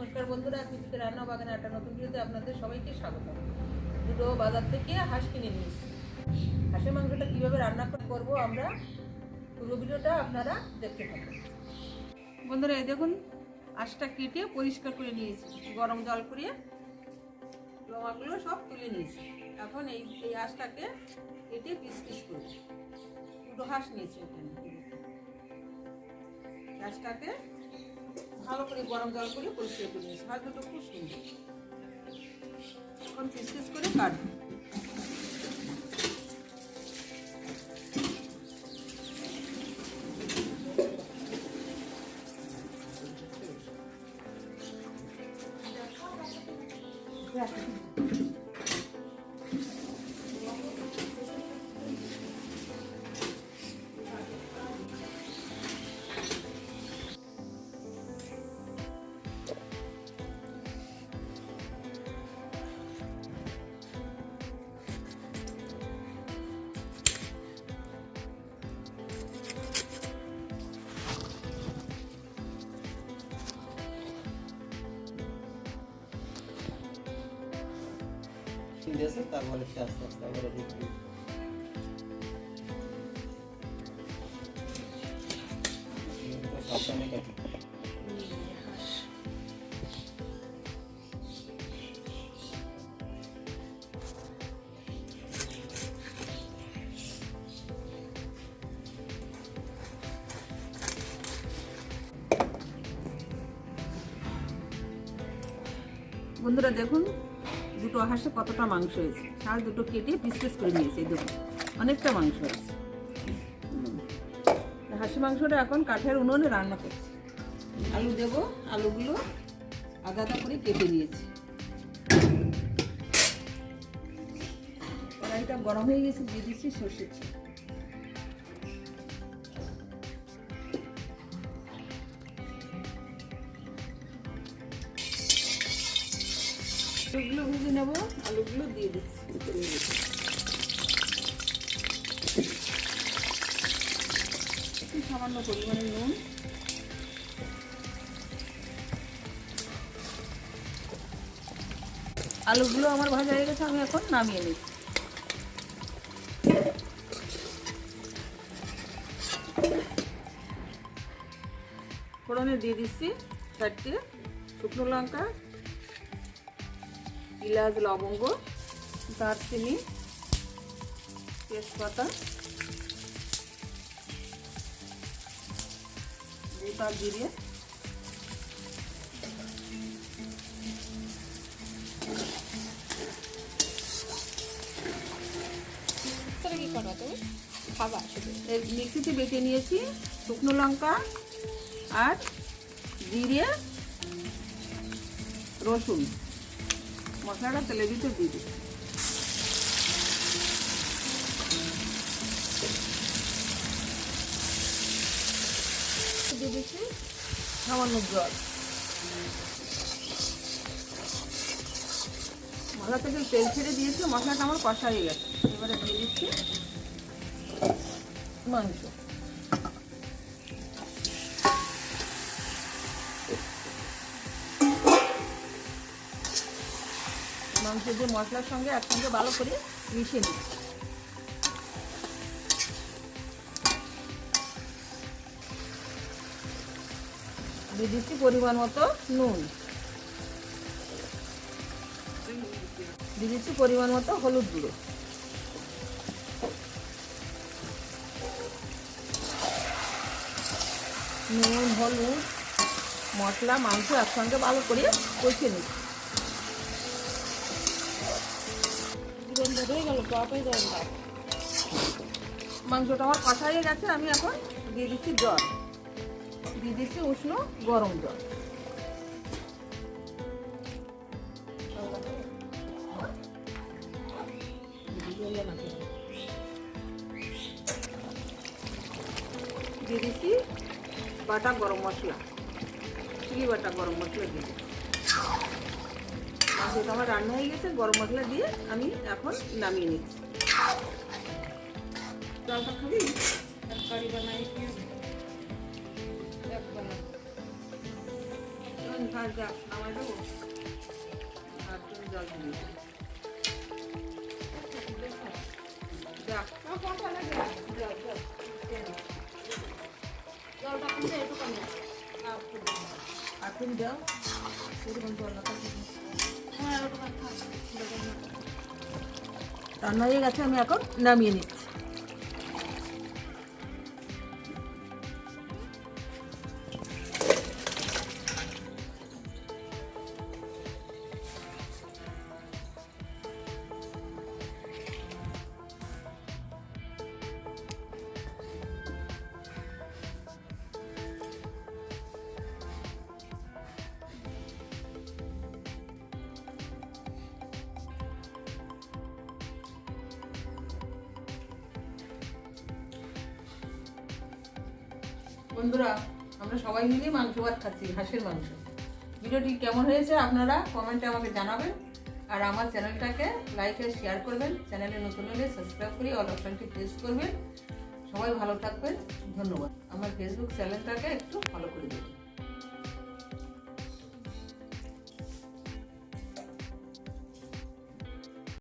নমস্কার বন্ধুরা কৃষিতে রান্না বাগানে একটা নতুন ভিডিওতে আপনাদের সবাইকে স্বাগত। দুটো বাজার থেকে হাঁস কিনে নিয়েছি হাঁসের মাংসটা কীভাবে রান্না করে করব আমরা পুরো ভিডিওটা আপনারা দেখতে থাকুন। বন্ধুরা, এই দেখুন, হাঁসটা কেটে পরিষ্কার করে নিয়েছি গরম জল করে লোমাগুলো সব তুলে নিয়েছি এখন এই এই হাঁসটাকে কেটে পিস পিস করব দুটো হাঁস নিয়েছি এখানে। হাঁসটাকে ভালো করে গরম জল করে পরিষ্কার করে নিয়েছি। দুটো খুব সুন্দর। এখন পিস পিস করে কাটবো। আছে তারপরে আস্তে আস্তে আমরা ঢুকবো সাবধানে বন্ধুরা দেখুন দুটো হাঁসে কতটা মাংস হয়েছে? হাঁস দুটো কেটে পিস করে নিয়েছে দেখুন অনেকটা মাংস হয়েছে। হাঁসি মাংসটা এখন কাঠের উনুনে রান্না করছি। আলু দেব, আলুগুলো আদা করে কেটে নিয়েছি। কড়াইটা গরম হয়ে গেছে, দিয়ে দিচ্ছি সর্ষের আলুগুলো ভেজে নেব। আলুগুলো দিয়ে দিচ্ছি। একটু সামান্য পরিমাণে নুন। আলুগুলো আমার ভাজা হয়ে গেছে, আমি এখন নামিয়ে নিচ্ছি। ফোড়নে দিয়ে দিচ্ছি চারটে শুকনো লঙ্কা এলাচ লবঙ্গ দারচিনি তেজপাতা গোটা জিরে কি করো তুমি? খাবা শুধু। মিক্সিতে বেটে নিয়েছি শুকনো লঙ্কা আর জিরে রসুন। মশলাটা তেলের ভিতর দিয়ে দিচ্ছি দিয়ে দিচ্ছি সামান্য জল। মশলা থেকে তেল ছেড়ে দিয়েছি মশলাটা আমার কষা হয়ে গেছে। এবারে দিয়ে দিচ্ছি মাংস। মাংস দিয়ে মশলার সঙ্গে একসঙ্গে ভালো করে মিশিয়ে দিয়ে দিচ্ছি পরিমাণ মতো নুন। দিয়ে দিচ্ছি পরিমাণ মতো হলুদ গুঁড়ো। নুন, হলুদ, মশলা, মাংস একসঙ্গে ভালো করে কষিয়ে নিচ্ছি। হয়ে গেল মাংসটা আমার কষা হয়ে গেছে, আমি এখন দিয়ে দিচ্ছি জল। দিয়ে দিচ্ছি উষ্ণ গরম জল। দিয়ে দিচ্ছি বাটা গরম মশলা, চিলি বাটা গরম মশলা দিয়ে দিচ্ছি। মাংসটা আমার রান্না হয়ে গেছে, গরম মশলা দিয়ে আমি এখন নামিয়ে নিচ্ছি। জলটা খাবি? তরকারি বানাই ভাজ। যা নামাই দেবো। তুমি জল দেবো। যা। আমার কটা লাগে যা যা জলটা সেরকম জল না রান্না হয়ে গেছে আমি এখন নামিয়ে নিচ্ছি। বন্ধুরা, আমরা সবাই মিলে মাংস ভাত খাচ্ছি হাঁসের মাংস। ভিডিওটি কেমন হয়েছে আপনারা কমেন্টে আমাকে জানাবেন। আর আমার চ্যানেলটাকে লাইক আর শেয়ার করবেন। চ্যানেলে নতুন হলে সাবস্ক্রাইব করে অল অপশনটি প্রেস করবেন। সবাই ভালো থাকবেন। ধন্যবাদ। আমার ফেসবুক চ্যানেলটাকে একটু ফলো করে দেবেন।